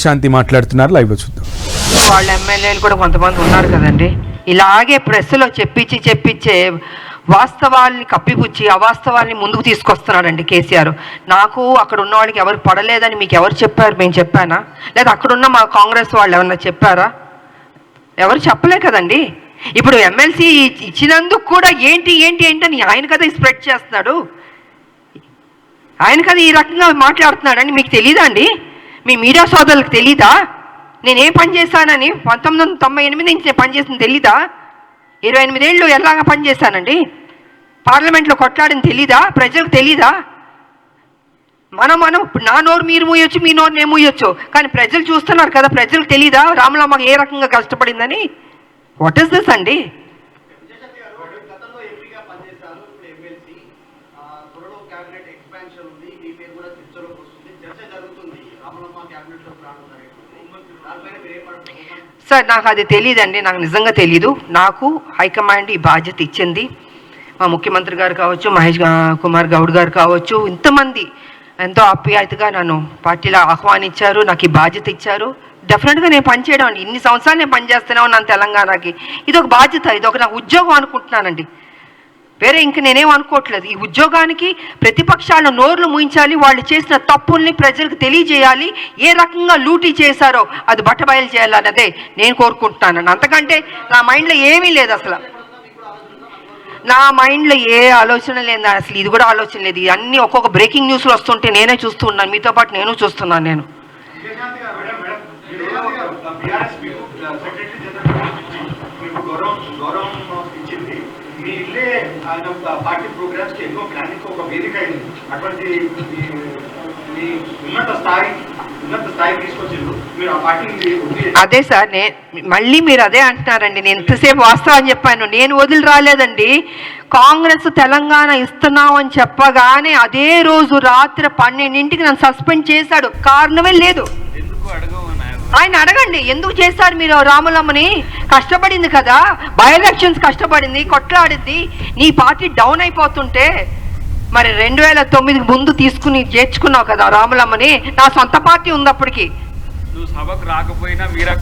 శాంతి మాట్లాడుతున్నారు లైవ్లో చూద్దాం. వాళ్ళ ఎమ్మెల్యేలు కూడా కొంతమంది ఉన్నారు కదండి. ఇలాగే ప్రెస్లో చెప్పించి చెప్పించే వాస్తవాల్ని కప్పిపుచ్చి అవాస్తవాల్ని ముందుకు తీసుకొస్తున్నాడండి కేసీఆర్. నాకు అక్కడ ఉన్న వాళ్ళకి ఎవరు పడలేదని మీకు ఎవరు చెప్పారు? మేము చెప్పానా? లేదా అక్కడున్న మా కాంగ్రెస్ వాళ్ళు ఏమన్నా చెప్పారా? ఎవరు చెప్పలే కదండి. ఇప్పుడు ఎమ్మెల్సీ ఇచ్చినందుకు కూడా ఏంటి ఏంటి ఏంటి అని ఆయన కదా స్ప్రెడ్ చేస్తున్నాడు? ఆయన కదా ఈ రకంగా మాట్లాడుతున్నాడని మీకు తెలియదా అండి? మీ మీడియా సోదరులకు తెలీదా? నేనేం పని చేశానని పంతొమ్మిది వందల తొంభై ఎనిమిది నుంచి నేను పనిచేసింది తెలీదా? ఇరవై ఎనిమిదేళ్ళు ఎలాగా పనిచేశానండి పార్లమెంట్లో కొట్లాడని తెలీదా? ప్రజలకు తెలీదా? మనం మనం ఇప్పుడు నా నోరు మీరు మూయొచ్చు మీ నోరు నేను మూయొచ్చు. కానీ ప్రజలు చూస్తున్నారు కదా ప్రజలకు తెలీదా? రాములమ్మ ఏ రకంగా కష్టపడిందని? వాట్ ఇస్ దిస్ అండి? ఎంపీగా పనిచేశారు. ఎక్స్పాన్షన్ ఉంది. మీ పేరు కూడా చర్చలోకి సార్ నాకు అది తెలియదండి నాకు నిజంగా తెలీదు. నాకు హైకమాండ్ ఈ బాధ్యత ఇచ్చింది. మా ముఖ్యమంత్రి గారు కావచ్చు మహేష్ కుమార్ గౌడ్ గారు కావచ్చు ఇంతమంది ఎంతో ఆప్యాయతగా నన్ను పార్టీలో ఆహ్వానించారు నాకు ఈ బాధ్యత ఇచ్చారు. డెఫినెట్గా నేను పనిచేయడం అండి. ఇన్ని సంవత్సరాలు నేను పనిచేస్తూనే ఉన్నాను తెలంగాణకి. ఇది ఒక బాధ్యత ఇది ఒక నాకు ఉద్యోగం అనుకుంటున్నానండి. వేరే ఇంక నేనేం అనుకోవట్లేదు. ఈ ఉద్యోగానికి ప్రతిపక్షాల నోర్లు ముయించాలి వాళ్ళు చేసిన తప్పుల్ని ప్రజలకు తెలియజేయాలి ఏ రకంగా లూటీ చేశారో అది బట్టబయలు చేయాలన్నదే నేను కోరుకుంటున్నాను. అంతకంటే నా మైండ్లో ఏమీ లేదు అసలు. నా మైండ్లో ఏ ఆలోచన లేదు అసలు. ఇది కూడా ఆలోచన లేదు. ఇవన్నీ ఒక్కొక్క బ్రేకింగ్ న్యూస్లు వస్తుంటే నేనే చూస్తూ ఉన్నాను. మీతో పాటు నేను చూస్తున్నాను నేను. గౌరవం గౌరవం ఇచ్చింది. మీ ఇల్లే పార్టీ ప్రోగ్రామ్స్కి ఎన్నో ప్లానింగ్ ఒక వేదిక అయింది అటువంటి మీ- మీ ఉన్నత స్థాయి ఉన్నత స్థాయి తీసుకొచ్చిండ్రు. మీరు ఆ పార్టీని వదిలి అదే సార్ నే మళ్ళీ మీరు అదే అంటున్నారండి. నేను ఇంతసేపు వాస్తవం చెప్పాను. నేను వదిలి రాలేదండి. కాంగ్రెస్ తెలంగాణ ఇస్తున్నాం అని చెప్పగానే అదే రోజు రాత్రి పన్నెండింటికి నన్ను సస్పెండ్ చేశాడు. కారణమే లేదు. ఆయన అడగండి ఎందుకు చేస్తారు మీరు రాములమ్మని? కష్టపడింది కదా. బై ఎలక్షన్స్ కష్టపడింది కొట్లాడింది. నీ పార్టీ డౌన్ అయిపోతుంటే మరి రెండు వేల తొమ్మిదికి ముందు తీసుకుని చేర్చుకున్నావు కదా రాములమ్మని. నా సొంత పార్టీ ఉంది అప్పటికి. నువ్వు సభకు రాకపోయినా మీరా